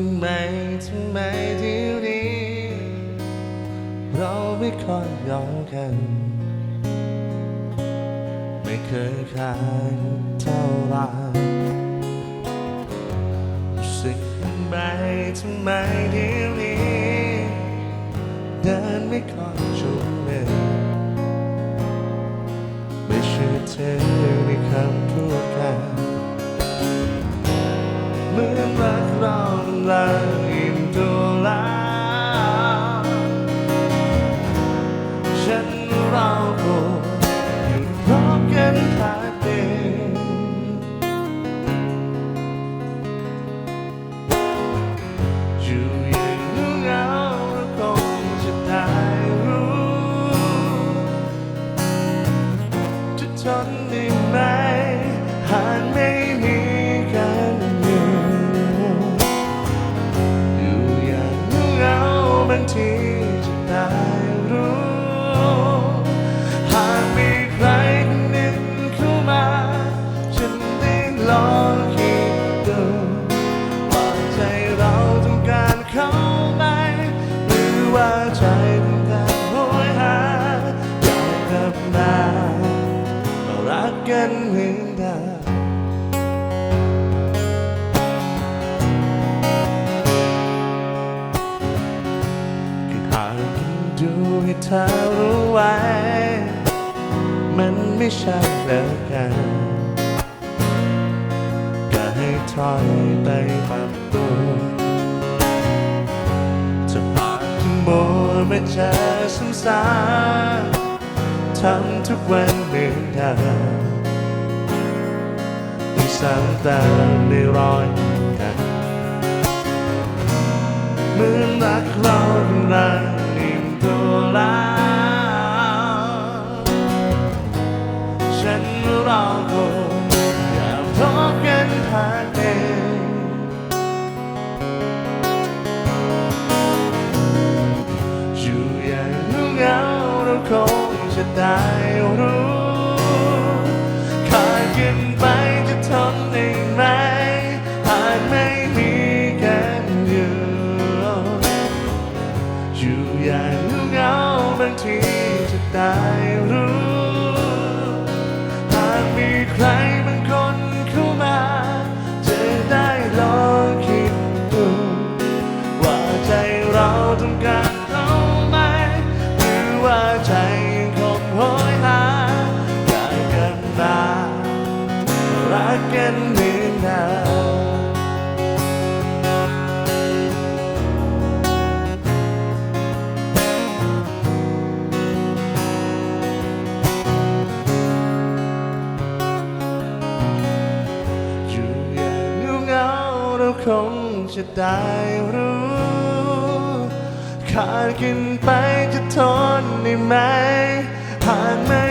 ทำไมเดียวนี้เราไม่ค่อยยอมกัน ไม่เคยคลายเท่าไหรรู้สึกไหมทำไมเดียวนี้เดินไม่ค่อยชุ่มเลยไม่เชื่อเธอในคำพูดกัน เร ใจเราต้องการเขาไหมหรือว่าใจต้องการโหยหาอยากกลับมารักกันเหมือนเดิมคือหากดูให้เธอรู้ไว้ มันไม่ใช่แล้วกัน อยไปปรับตัวจะปาที่มัวมาเจอซ้ำๆทำทุกวันเหมือนเดิมต้องซ้ำเติมในรอยกันเหมือนรักเรา จะได้รู้ขาดกันไปจะทนได้ไหมหากไม่มีกันอยู่อยู่อย่างเงาบางทีจะได้รู้หากมีใครบางคนเข้ามา จะได้ลองคิดดูว่าใจเราต้องการเขาไหมหรือว่าใจ คงจะได้รู้ ขาดกันไปจะทนได้ไหมหากไม่